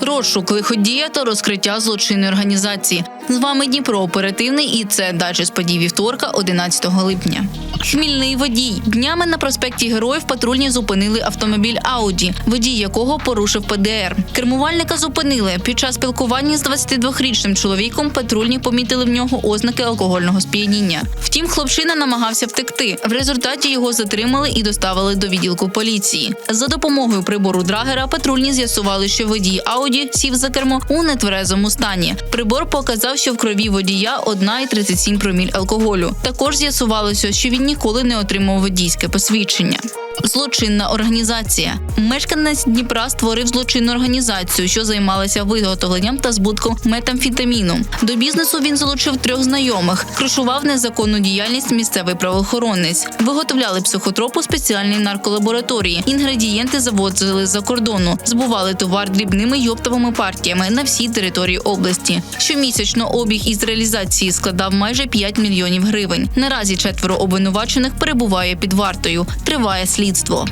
Розшук лиходія та розкриття злочинної організації. З вами Дніпро оперативний і це дача з подій вівторка, 11 липня. Хмільний водій днями на проспекті Героїв патрульні зупинили автомобіль Ауді, водій якого порушив ПДР. Кермувальника зупинили. Під час спілкування з 22-річним чоловіком патрульні помітили в нього ознаки алкогольного сп'яніння. Втім, хлопчина намагався втекти. В результаті його затримали і доставили до відділку поліції. За допомогою прибору драгера патрульні з'ясували, що водій Ауді сів за кермо у нетверезому стані. Прибор показав, що в крові водія 1,37 проміль алкоголю. Також з'ясувалося, що він ніколи не отримав водійське посвідчення. Злочинна організація. Мешканець Дніпра створив злочинну організацію, що займалася виготовленням та збутком метамфетаміну. До бізнесу він залучив трьох знайомих, кришував незаконну діяльність місцевий правоохоронець, виготовляли психотропу спеціальній нарколабораторії. Інгредієнти завозили за кордону, збували товар дрібними й оптовими партіями на всій території області. Щомісячно обіг із реалізації складав майже 5 мільйонів гривень. Наразі четверо обвинувачених перебуває під вартою. Триває слідство.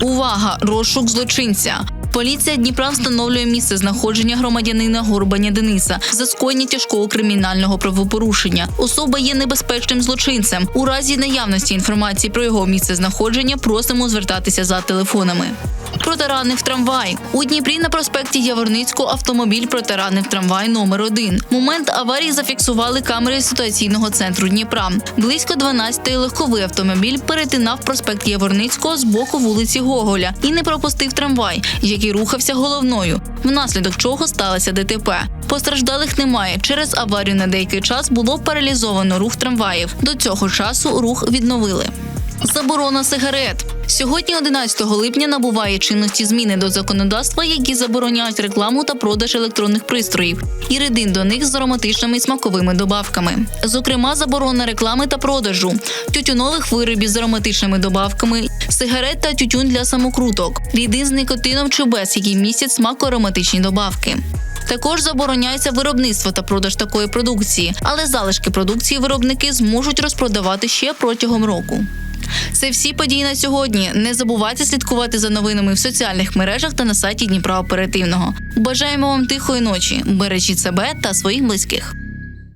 Увага! Розшук злочинця. Поліція Дніпра встановлює місце знаходження громадянина Горбаня Дениса за скоєння тяжкого кримінального правопорушення. Особа є небезпечним злочинцем. У разі наявності інформації про його місце знаходження просимо звертатися за телефонами. Протаранив трамвай у Дніпрі на проспекті Яворницького автомобіль протаранив трамвай номер 1 Момент аварії зафіксували камери ситуаційного центру Дніпра. Близько 12-ї легковий автомобіль перетинав проспект Яворницького з боку вулиці Гоголя і не пропустив трамвай, який рухався головною, внаслідок чого сталося ДТП. Постраждалих немає. Через аварію на деякий час було паралізовано рух трамваїв. До цього часу рух відновили. Заборона сигарет. Сьогодні, 11 липня, набуває чинності зміни до законодавства, які забороняють рекламу та продаж електронних пристроїв і рідин до них з ароматичними і смаковими добавками. Зокрема, заборона реклами та продажу, тютюнових виробів з ароматичними добавками, сигарет та тютюн для самокруток, рідин з никотином чи без, які містять смако-ароматичні добавки. Також забороняється виробництво та продаж такої продукції, але залишки продукції виробники зможуть розпродавати ще протягом року. Це всі події на сьогодні. Не забувайте слідкувати за новинами в соціальних мережах та на сайті Дніпра Оперативного. Бажаємо вам тихої ночі. Бережіть себе та своїх близьких.